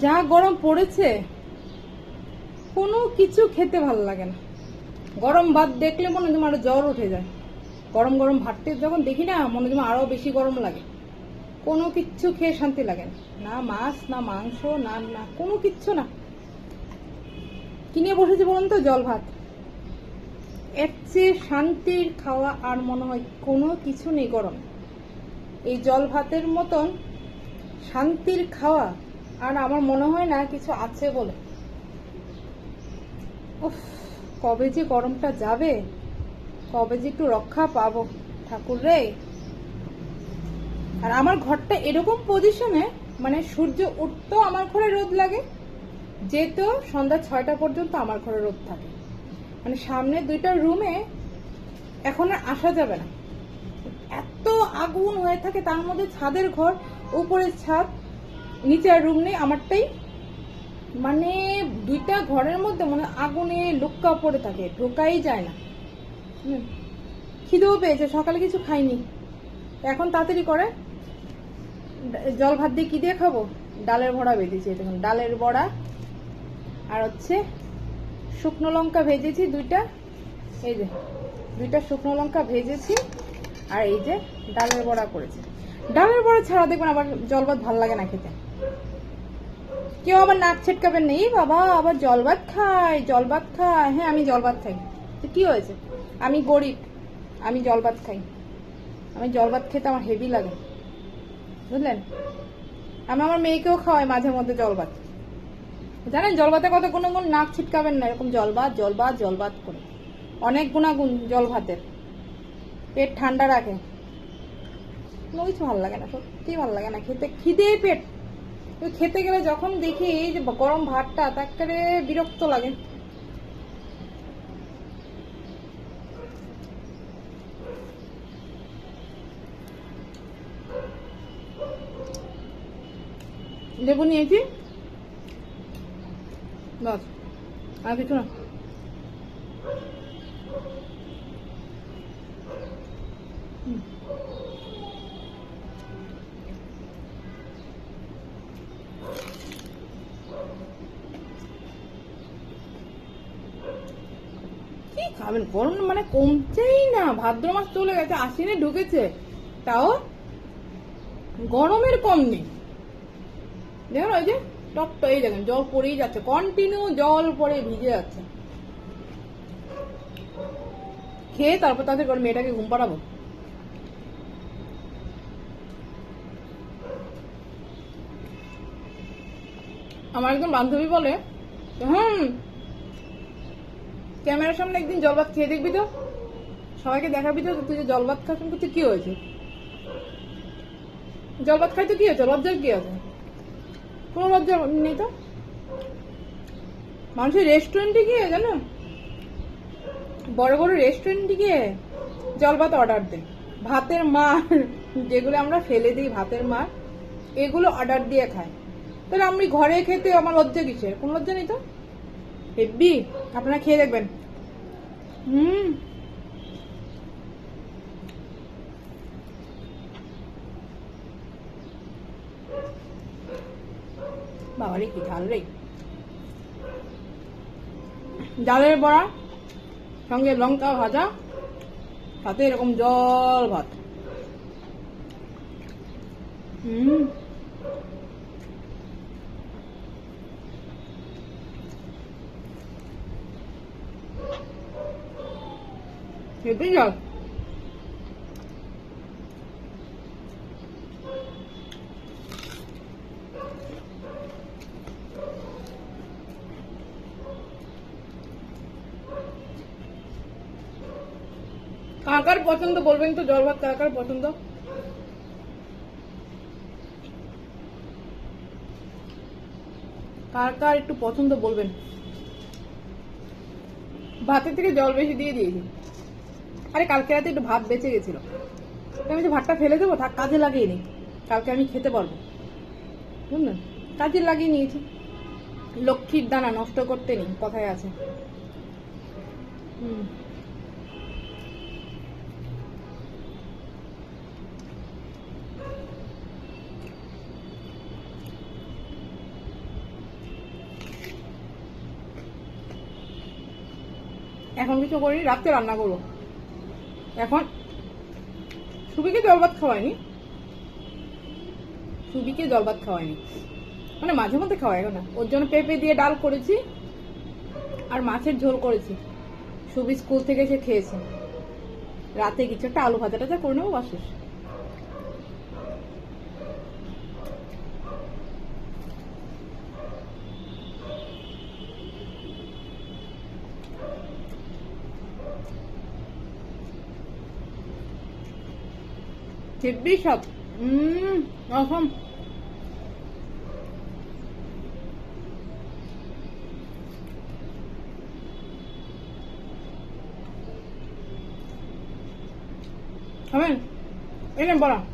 যা গরম পড়েছে, কোনো কিছু খেতে ভালো লাগে না। গরম ভাত দেখলে মনে হয় আরও জ্বর উঠে যায়। গরম গরম ভাতটা যখন দেখি না, মনে হয় যেন আরও বেশি গরম লাগে। কোনো কিচ্ছু খেয়ে শান্তি লাগে না। না মাছ, না মাংস, না না, কোনো কিচ্ছু না। কিনে বসেছি বলুন তো? জল ভাত। এর চেয়ে শান্তির খাওয়া আর মনে হয় কোনো কিছু নেই গরম। এই জল ভাতের মতন শান্তির খাওয়া আর আমার মনে হয় না কিছু আছে বলে। উফ, কবে যে গরমটা যাবে, কবে যে একটু রক্ষা পাবো, ঠাকুর রে। আর আমার ঘরটা এরকম পজিশনে মানে সূর্য উঠতেও আমার ঘরে রোদ লাগে যেত সন্ধ্যা ছয়টা পর্যন্ত আমার ঘরে রোদ থাকে। মানে সামনে দুইটা রুমে এখন আর আসা যাবে না। এত আগুন হয়ে থাকে, তার মধ্যে ছাদের ঘর, উপরের ছাদ নিচে আর রুম নেই, আমারটাই। মানে দুইটা ঘরের মধ্যে মানে আগুনে লুক্কা পড়ে থাকে, ঢোকাই যায় না। খিদেও পেয়েছে, সকালে কিছু খাইনি। এখন তাড়াতাড়ি করে। জল ভাত দিয়ে কি দিয়ে খাব? ডালের বড়া বেঁধেছি দেখুন, ডালের বড়া। আর হচ্ছে শুকনো লঙ্কা ভেজেছি দুইটা। এই যে, দুইটা শুকনো লঙ্কা ভেজেছি। আর এই যে ডালের বড়া করেছি। ডালের বড়া ছাড়া দেখবেন আবার জল ভাত ভালো লাগে না খেতে। কেউ আবার নাক ছিটকাবেন নেই? বাবা, আবার জল ভাত খায় জল ভাত খায় হ্যাঁ আমি জল ভাত খাই। তো কি হয়েছে? আমি গরিব, আমি জল ভাত খাই। আমি জল ভাত খেতে আমার হেভি লাগে। বুঝলেন? আমি আমার মেয়েকেও খাওয়াই মাঝে মধ্যে জল ভাত। জানেন, জল ভাতে কত কোনো গুণ নাক ছিটকাবেন না। এরকম জল ভাত জল ভাত জল ভাত করে। অনেক গুণাগুণ জল ভাতের। পেট ঠান্ডা রাখে। কোনো কিছু ভালো লাগে না সত্যি ভালো লাগে না। খেতে, খিদে পেট। ওই খেতে গেলে যখন দেখি যে গরম ভাতটা তাকে বিরক্ত লাগে। লেবু নিয়েছি বাস, আর কিছু না। হুম। খাবেন গরম মানে কমছেই না। ভাদ্র মাস চলে গেছে, আশ্বিনে ঢুকেছে। তাও গরমের কম নেই। দেখুন ওই যে টপ এই দেখেন, জল পড়েই যাচ্ছে। কন্টিনিউ জল পড়ে ভিজে যাচ্ছে। খেয়ে তারপর তাদের মেয়েটাকে ঘুম পাড়াবো। আমার একজন বান্ধবী বলে, হুম ক্যামেরার সামনে একদিন জল ভাত খেয়ে দেখবি তো? সবাইকে দেখাবি তো তুই যে জল ভাত খাস করতে কি হয়েছে? জল ভাত খাইতে কি হয়েছে? লজ্জার কি আছে? কোনো লজ্জা নেই তো? মানুষের রেস্টুরেন্টে গিয়ে, জানো? বড় বড় রেস্টুরেন্টে গিয়ে জল ভাত অর্ডার দেয় ভাতের মার, যেগুলো আমরা ফেলে দিই ভাতের মার, এগুলো অর্ডার দিয়ে খায়। তাহলে আমি ঘরে খেতে আমার লজ্জা কিসের? কোনো লজ্জা নেই তো? হেব্বি, আপনারা খেয়ে দেখবেন। হুম। বাবারে কি ঝাল রে। ডালের বড়া, সঙ্গে লঙ্কা ভাজা, সাথে এরকম জল ভাত। হুম। খেতে যাও কাকার পছন্দ, বলবেন তো, জল ভাত কাকার পছন্দ? কার কার একটু পছন্দ, বলবেন। ভাতের থেকে জল বেশি দিয়ে দিয়েছি। আরে কালকে রাতে একটু ভাত বেঁচে গেছিল। আমি যে ভাতটা ফেলে দেবো? থাক, কাজে লাগিয়ে নিই কালকে আমি খেতে পারব। বুঝলেন? কাজে লাগিয়ে নিয়েছি। লক্ষ্মীর দানা নষ্ট করতে নেই, কথায় আছে। হুম। এখন কিছু করি রাত্রে রান্না করব। এখন সুবিকে জল ভাত খাওয়াইনি সুবিকে জল ভাত খাওয়াইনি মানে মাঝে মধ্যে খাওয়াই না। ওর জন্য পেঁপে দিয়ে ডাল করেছি আর মাছের ঝোল করেছি। সুবি স্কুল থেকে এসে খেয়েছে। রাতে কিছু একটা আলু ভাজা টাজা করে নেব বাস শেষ। হেব্বি সব উম অসম খাবেন এলেন বলা